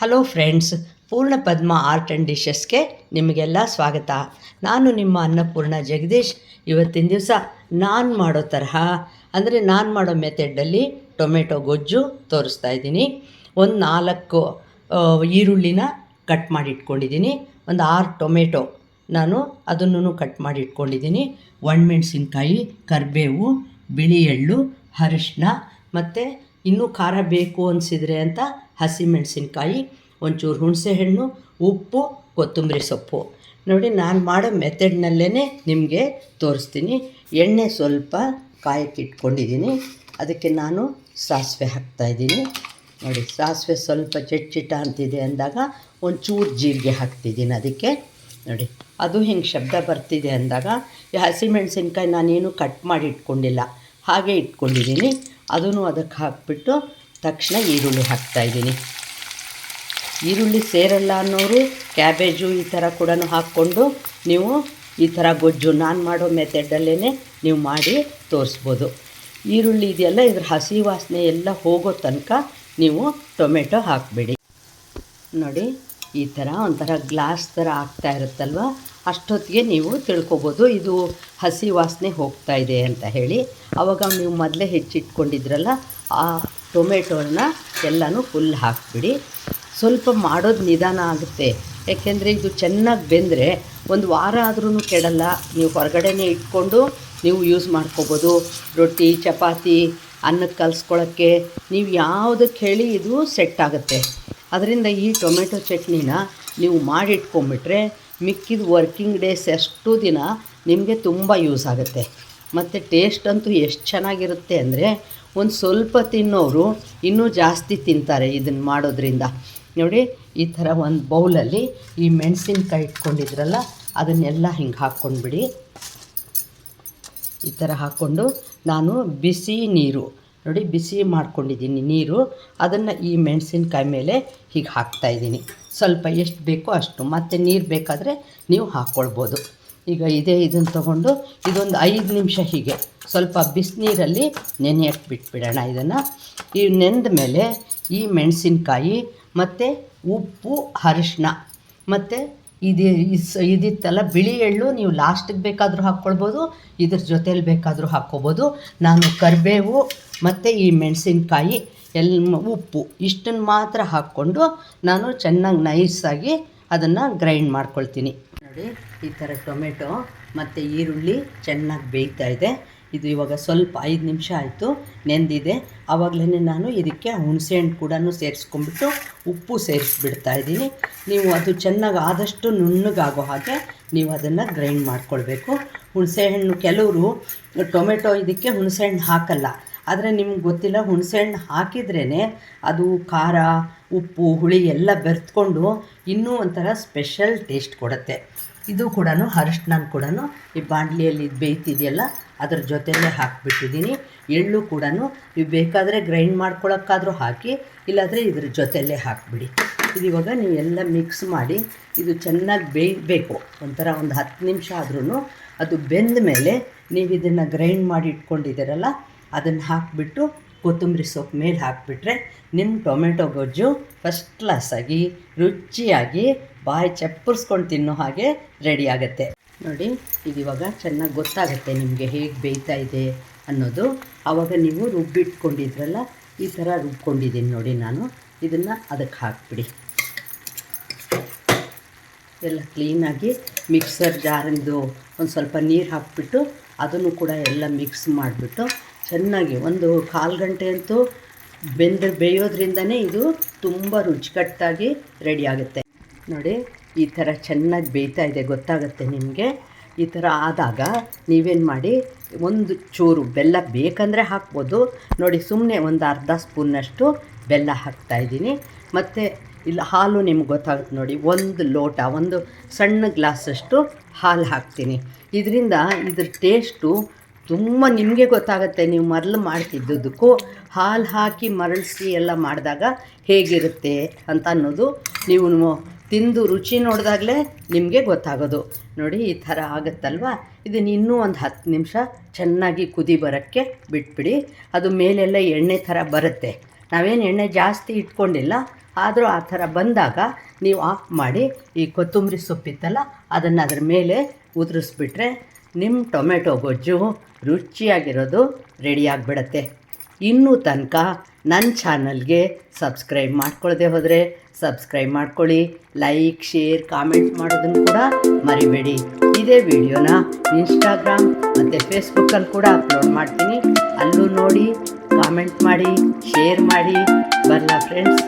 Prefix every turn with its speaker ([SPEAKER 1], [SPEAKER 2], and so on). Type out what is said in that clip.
[SPEAKER 1] Hello friends ಪೂರ್ಣ ಪದ್ಮ art and ಡಿಶಸ್ಗೆ ನಿಮಗೆಲ್ಲ ಸ್ವಾಗತ. ನಾನು ನಿಮ್ಮ ಅನ್ನಪೂರ್ಣ ಜಗದೀಶ್. ಇವತ್ತಿನ ದಿವಸ ನಾನು ಮಾಡೋ ತರಹ, ಅಂದರೆ ನಾನು ಮಾಡೋ ಮೆಥಡಲ್ಲಿ ಟೊಮೆಟೊ ಗೊಜ್ಜು ತೋರಿಸ್ತಾ ಇದ್ದೀನಿ. ಒಂದು ನಾಲ್ಕು ಈರುಳ್ಳಿನ ಕಟ್ ಮಾಡಿ ಇಟ್ಕೊಂಡಿದ್ದೀನಿ ಒಂದು ಆರು ಟೊಮೆಟೊ ನಾನು ಅದನ್ನು ಕಟ್ ಮಾಡಿ ಇಟ್ಕೊಂಡಿದ್ದೀನಿ ಒಣಮೆಣ್ಸಿನ್ಕಾಯಿ, ಕರಿಬೇವು, ಬಿಳಿ ಎಳ್ಳು ಅರಿಶಿನ ಮತ್ತು ಇನ್ನೂ ಖಾರ ಬೇಕು ಅನಿಸಿದರೆ ಅಂತ ಹಸಿಮೆಣಸಿನ್ಕಾಯಿ ಒಂಚೂರು ಹುಣಸೆಹಣ್ಣು ಉಪ್ಪು, ಕೊತ್ತಂಬರಿ ಸೊಪ್ಪು. ನೋಡಿ, ನಾನು ಮಾಡೋ ಮೆಥಡ್ನಲ್ಲೇ ನಿಮಗೆ ತೋರಿಸ್ತೀನಿ. ಎಣ್ಣೆ ಸ್ವಲ್ಪ ಕಾಯಕ್ಕೆ ಇಟ್ಕೊಂಡಿದ್ದೀನಿ. ಅದಕ್ಕೆ ನಾನು ಸಾಸಿವೆ ಹಾಕ್ತಾಯಿದ್ದೀನಿ ನೋಡಿ, ಸಾಸಿವೆ ಸ್ವಲ್ಪ ಚಿಟ್ಚಿಟ ಅಂತಿದೆ ಅಂದಾಗ ಒಂಚೂರು ಜೀರಿಗೆ ಹಾಕ್ತಿದ್ದೀನಿ ಅದಕ್ಕೆ. ನೋಡಿ, ಅದು ಹಿಂಗೆ ಶಬ್ದ ಬರ್ತಿದೆ ಅಂದಾಗ ಈ ಹಸಿಮೆಣಸಿನ್ಕಾಯಿ ನಾನೇನು ಕಟ್ ಮಾಡಿ ಇಟ್ಕೊಂಡಿಲ್ಲ. ಹಾಗೆ ಇಟ್ಕೊಂಡಿದ್ದೀನಿ. ಅದನ್ನು ಅದಕ್ಕೆ ಹಾಕ್ಬಿಟ್ಟು ತಕ್ಷಣ ಈರುಳ್ಳಿ ಹಾಕ್ತಾಯಿದ್ದೀನಿ ಈರುಳ್ಳಿ ಸೇರಲ್ಲ ಅನ್ನೋರು, ಕ್ಯಾಬೇಜು ಈ ಥರ ಕೂಡ ಹಾಕ್ಕೊಂಡು ನೀವು ಈ ಥರ ಗೊಜ್ಜು ನಾನು ಮಾಡೋ ಮೆಥಡಲ್ಲೇ ನೀವು ಮಾಡಿ ತೋರಿಸ್ಬೋದು. ಈರುಳ್ಳಿ ಇದೆಯಲ್ಲ, ಇದ್ರ ಹಸಿ ವಾಸನೆ ಎಲ್ಲ ಹೋಗೋ ತನಕ ನೀವು ಟೊಮೆಟೊ ಹಾಕಬೇಡಿ. ನೋಡಿ ಈ ಥರ ಒಂಥರ ಗ್ಲಾಸ್ ಥರ ಆಗ್ತಾ ಇರುತ್ತಲ್ವ? ಅಷ್ಟೊತ್ತಿಗೆ ನೀವು ತಿಳ್ಕೊಬೋದು, ಇದು ಹಸಿ ವಾಸನೆ ಹೋಗ್ತಾ ಇದೆ ಅಂತ ಹೇಳಿ. ಆವಾಗ ನೀವು ಮೊದಲೇ ಹೆಚ್ಚಿಟ್ಕೊಂಡಿದ್ರಲ್ಲ, ಆ ಟೊಮೆಟೋನ ಎಲ್ಲನೂ ಫುಲ್ ಹಾಕಿಬಿಡಿ. ಸ್ವಲ್ಪ ಮಾಡೋದು ನಿಧಾನ ಆಗುತ್ತೆ. ಯಾಕೆಂದರೆ ಇದು ಚೆನ್ನಾಗಿ ಬೆಂದರೆ ಒಂದು ವಾರ ಆದ್ರೂ ಕೆಡಲ್ಲ. ನೀವು ಹೊರಗಡೆನೇ ಇಟ್ಕೊಂಡು ನೀವು ಯೂಸ್ ಮಾಡ್ಕೋಬೋದು. ರೊಟ್ಟಿ, ಚಪಾತಿ ಅನ್ನಕ್ಕೆ ಕಲಿಸ್ಕೊಳ್ಳೋಕ್ಕೆ ನೀವು ಯಾವುದಕ್ಕೆ ಹೇಳಿ ಇದು ಸೆಟ್ ಆಗುತ್ತೆ. ಅದರಿಂದ ಈ ಟೊಮೆಟೊ ಚಟ್ನಿನ ನೀವು ಮಾಡಿಟ್ಕೊಂಬಿಟ್ರೆ ಮಿಕ್ಕಿದ ವರ್ಕಿಂಗ್ ಡೇಸ್ ಎಷ್ಟು ದಿನ ನಿಮಗೆ ತುಂಬ ಯೂಸ್ ಆಗುತ್ತೆ. ಮತ್ತು ಟೇಸ್ಟ್ ಅಂತೂ ಎಷ್ಟು ಚೆನ್ನಾಗಿರುತ್ತೆ ಅಂದರೆ ಒಂದು ಸ್ವಲ್ಪ ತಿನ್ನೋರು ಇನ್ನೂ ಜಾಸ್ತಿ ತಿಂತಾರೆ ಇದನ್ನು ಮಾಡೋದ್ರಿಂದ. ನೋಡಿ, ಈ ಥರ ಒಂದು ಬೌಲಲ್ಲಿ ಈ ಮೆಣಸಿನ್ಕಾಯಿ ಇಟ್ಕೊಂಡಿದ್ರಲ್ಲ, ಅದನ್ನೆಲ್ಲ ಹಿಂಗೆ ಹಾಕ್ಕೊಂಡ್ಬಿಡಿ. ಈ ಥರ ಹಾಕ್ಕೊಂಡು ನಾನು ಬಿಸಿ ನೀರು ನೋಡಿ ಬಿಸಿ ಮಾಡ್ಕೊಂಡಿದ್ದೀನಿ ನೀರು. ಅದನ್ನು ಈ ಮೆಣಸಿನ್ಕಾಯಿ ಮೇಲೆ ಹೀಗೆ ಹಾಕ್ತಾಯಿದ್ದೀನಿ ಸ್ವಲ್ಪ ಎಷ್ಟು ಬೇಕೋ ಅಷ್ಟು. ಮತ್ತು ನೀರು ಬೇಕಾದರೆ ನೀವು ಹಾಕ್ಕೊಳ್ಬೋದು ಈಗ ಇದೇ ಇದನ್ನು ತೊಗೊಂಡು ಇದೊಂದು ಐದು ನಿಮಿಷ ಹೀಗೆ. ಸ್ವಲ್ಪ ಬಿಸಿನೀರಲ್ಲಿ ನೆನೆಯಕ್ಕೆ ಬಿಟ್ಬಿಡೋಣ ಇದನ್ನು. ಈ ನೆಂದ ಮೇಲೆ ಈ ಮೆಣಸಿನ್ಕಾಯಿ ಮತ್ತು ಉಪ್ಪು ಅರಿಶಿನ ಮತ್ತು ಇದು ಇದಿತ್ತಲ್ಲ, ಬಿಳಿ ಎಳ್ಳು ನೀವು ಲಾಸ್ಟಿಗೆ ಬೇಕಾದರೂ ಹಾಕ್ಕೊಳ್ಬೋದು, ಇದ್ರ ಜೊತೇಲಿ ಬೇಕಾದರೂ ಹಾಕ್ಕೋಬೋದು. ನಾನು ಕರಿಬೇವು ಮತ್ತು ಈ ಮೆಣಸಿನ್ಕಾಯಿ ಎಲ್ಲ ಉಪ್ಪು ಇಷ್ಟನ್ನು ಮಾತ್ರ ಹಾಕ್ಕೊಂಡು ನಾನು ಚೆನ್ನಾಗಿ ನೈಸಾಗಿ ಅದನ್ನು ಗ್ರೈಂಡ್ ಮಾಡ್ಕೊಳ್ತೀನಿ. ನೋಡಿ, ಈ ಥರ ಟೊಮೆಟೊ ಮತ್ತು ಈರುಳ್ಳಿ ಚೆನ್ನಾಗಿ ಬೇಯ್ತಾ ಇದೆ. ಇದು ಇವಾಗ ಸ್ವಲ್ಪ ಐದು ನಿಮಿಷ ಆಯಿತು, ನೆಂದಿದೆ. ಆವಾಗಲೇ ನಾನು ಇದಕ್ಕೆ ಹುಣಸೆಹಣ್ಣು ಕೂಡ ಸೇರಿಸ್ಕೊಂಡ್ಬಿಟ್ಟು ಉಪ್ಪು ಸೇರಿಸ್ಬಿಡ್ತಾ ಇದ್ದೀನಿ. ನೀವು ಅದು ಚೆನ್ನಾಗಿ ಆದಷ್ಟು ನುಣ್ಣಗಾಗೋ ಹಾಗೆ ನೀವು ಅದನ್ನು ಗ್ರೈಂಡ್ ಮಾಡ್ಕೊಳ್ಬೇಕು. ಹುಣಸೆಹಣ್ಣು ಕೆಲವರು ಟೊಮೆಟೊ ಇದಕ್ಕೆ ಹುಣಸೆಹಣ್ಣು ಹಾಕಲ್ಲ. ಆದರೆ ನಿಮ್ಗೆ ಗೊತ್ತಿಲ್ಲ ಹುಣಸೆಹಣ್ಣು ಹಾಕಿದ್ರೇ ಅದು ಖಾರ, ಉಪ್ಪು, ಹುಳಿ ಎಲ್ಲ ಬೆರೆತ್ಕೊಂಡು ಇನ್ನೂ ಒಂಥರ ಸ್ಪೆಷಲ್ ಟೇಸ್ಟ್ ಕೊಡುತ್ತೆ. ಇದು ಕೂಡ ಅರಿಶಿನ ಕೂಡ ಈ ಬಾಂಡ್ಲಿಯಲ್ಲಿ ಇದು ಬೇಯ್ತಿದೆಯಲ್ಲ ಅದ್ರ ಜೊತೆಯಲ್ಲೇ ಹಾಕಿಬಿಟ್ಟಿದ್ದೀನಿ. ಎಳ್ಳು ಕೂಡ ನೀವು ಬೇಕಾದರೆ ಗ್ರೈಂಡ್ ಮಾಡ್ಕೊಳಕ್ಕಾದರೂ ಹಾಕಿ, ಇಲ್ಲಾಂದರೆ ಇದ್ರ ಜೊತೆಯಲ್ಲೇ ಹಾಕಿಬಿಡಿ. ಇದು ಇವಾಗ ನೀವು ಎಲ್ಲ ಮಿಕ್ಸ್ ಮಾಡಿ, ಇದು ಚೆನ್ನಾಗಿ ಬೇಯಬೇಕು. ಒಂಥರ ಒಂದು ಹತ್ತು ನಿಮಿಷ ಆದ್ರೂ ಅದು ಬೆಂದ ಮೇಲೆ ನೀವು ಇದನ್ನು ಗ್ರೈಂಡ್ ಮಾಡಿ ಇಟ್ಕೊಂಡಿದ್ದೀರಲ್ಲ, ಅದನ್ನು ಹಾಕಿಬಿಟ್ಟು ಕೊತ್ತಂಬರಿ ಸೊಪ್ಪು ಮೇಲೆ ಹಾಕಿಬಿಟ್ರೆ ನಿಮ್ಮ ಟೊಮೆಟೊ ಗೊಜ್ಜು ಫಸ್ಟ್ ಕ್ಲಾಸಾಗಿ ರುಚಿಯಾಗಿ ಬಾಯಿ ಚಪ್ಪರ್ಸ್ಕೊಂಡು ತಿನ್ನೋ ಹಾಗೆ ರೆಡಿ ಆಗುತ್ತೆ. ನೋಡಿ, ಇದು ಇವಾಗ ಚೆನ್ನಾಗಿ ಗೊತ್ತಾಗುತ್ತೆ ನಿಮಗೆ ಹೇಗೆ ಬೇಯ್ತಾ ಇದೆ ಅನ್ನೋದು. ಆವಾಗ ನೀವು ರುಬ್ಬಿಟ್ಕೊಂಡಿದ್ರಲ್ಲ, ಈ ಥರ ರುಬ್ಕೊಂಡಿದ್ದೀನಿ ನೋಡಿ ನಾನು. ಇದನ್ನು ಅದಕ್ಕೆ ಹಾಕ್ಬಿಡಿ. ಎಲ್ಲ ಕ್ಲೀನಾಗಿ ಮಿಕ್ಸರ್ ಜಾರಿಂದು ಒಂದು ಸ್ವಲ್ಪ ನೀರು ಹಾಕ್ಬಿಟ್ಟು ಅದನ್ನು ಕೂಡ ಎಲ್ಲ ಮಿಕ್ಸ್ ಮಾಡಿಬಿಟ್ಟು ಚೆನ್ನಾಗಿ ಒಂದು ಕಾಲು ಗಂಟೆ ಅಂತೂ ಬೆಂದು ಬೇಯೋದ್ರಿಂದನೇ ಇದು ತುಂಬ ರುಚಿಕಟ್ಟಾಗಿ ರೆಡಿ ಆಗುತ್ತೆ. ನೋಡಿ, ಈ ಥರ ಚೆನ್ನಾಗಿ ಬೇಯ್ತಾ ಇದೆ, ಗೊತ್ತಾಗುತ್ತೆ ನಿಮಗೆ? ಈ ಥರ ಆದಾಗ ನೀವೇನು ಮಾಡಿ, ಒಂದು ಚೂರು ಬೆಲ್ಲ ಬೇಕಂದರೆ ಹಾಕ್ಬೋದು. ನೋಡಿ ಸುಮ್ಮನೆ ಒಂದು ಅರ್ಧ ಸ್ಪೂನ್ನಷ್ಟು ಬೆಲ್ಲ ಹಾಕ್ತಾಯಿದ್ದೀನಿ ಮತ್ತು ಇಲ್ಲಿ, ಹಾಲು ನಿಮ್ಗೆ ಗೊತ್ತಾಗುತ್ತೆ ನೋಡಿ, ಒಂದು ಲೋಟ, ಒಂದು ಸಣ್ಣ ಗ್ಲಾಸಷ್ಟು ಹಾಲು ಹಾಕ್ತೀನಿ. ಇದರಿಂದ ಇದ್ರ ಟೇಸ್ಟು ತುಂಬ ನಿಮಗೆ ಗೊತ್ತಾಗುತ್ತೆ, ನೀವು ಮರಳು ಮಾಡ್ತಿದ್ದುದಕ್ಕೂ. ಹಾಲು ಹಾಕಿ ಮರಳಿಸಿ ಎಲ್ಲ ಮಾಡಿದಾಗ ಹೇಗಿರುತ್ತೆ ಅಂತ ಅನ್ನೋದು ನೀವು ತಿಂದು ರುಚಿ ನೋಡಿದಾಗಲೇ ನಿಮಗೆ ಗೊತ್ತಾಗೋದು. ನೋಡಿ, ಈ ಥರ ಆಗುತ್ತಲ್ವ? ಇದನ್ನು ಇನ್ನೂ ಒಂದು ಹತ್ತು ನಿಮಿಷ ಚೆನ್ನಾಗಿ ಕುದಿ ಬರೋಕ್ಕೆ ಬಿಟ್ಬಿಡಿ. ಅದು ಮೇಲೆಲ್ಲ ಎಣ್ಣೆ ಥರ ಬರುತ್ತೆ. ನಾವೇನು ಎಣ್ಣೆ ಜಾಸ್ತಿ ಇಟ್ಕೊಂಡಿಲ್ಲ. ಆದರೂ ಆ ಥರ ಬಂದಾಗ ನೀವು ಆಫ್ ಮಾಡಿ, ಈ ಕೊತ್ತಂಬರಿ ಸೊಪ್ಪಿತ್ತಲ್ಲ, ಅದನ್ನು ಅದ್ರ ಮೇಲೆ ಉದುರಿಸ್ಬಿಟ್ರೆ ನಿಮ್ಮ ಟೊಮೆಟೊ ಗೊಜ್ಜು ರುಚಿಯಾಗಿರೋದು ರೆಡಿಯಾಗಿಬಿಡತ್ತೆ ಇನ್ನೂ ತನಕ ನನ್ನ ಚಾನಲ್ಗೆ ಸಬ್ಸ್ಕ್ರೈಬ್ ಮಾಡ್ಕೊಳ್ಳದೆ ಹೋದರೆ ಸಬ್ಸ್ಕ್ರೈಬ್ ಮಾಡ್ಕೊಳ್ಳಿ, ಲೈಕ್, ಶೇರ್, ಕಾಮೆಂಟ್ ಮಾಡೋದನ್ನು ಕೂಡ ಮರಿಬೇಡಿ. ಇದೇ ವಿಡಿಯೋನ ಇನ್ಸ್ಟಾಗ್ರಾಮ್ ಮತ್ತು ಫೇಸ್ಬುಕ್ಕಲ್ಲಿ ಕೂಡ ಅಪ್ಲೋಡ್ ಮಾಡ್ತೀನಿ. ಅಲ್ಲೂ ನೋಡಿ, ಕಾಮೆಂಟ್ ಮಾಡಿ, ಶೇರ್ ಮಾಡಿ. ಬರಲ್ಲ ಫ್ರೆಂಡ್ಸ್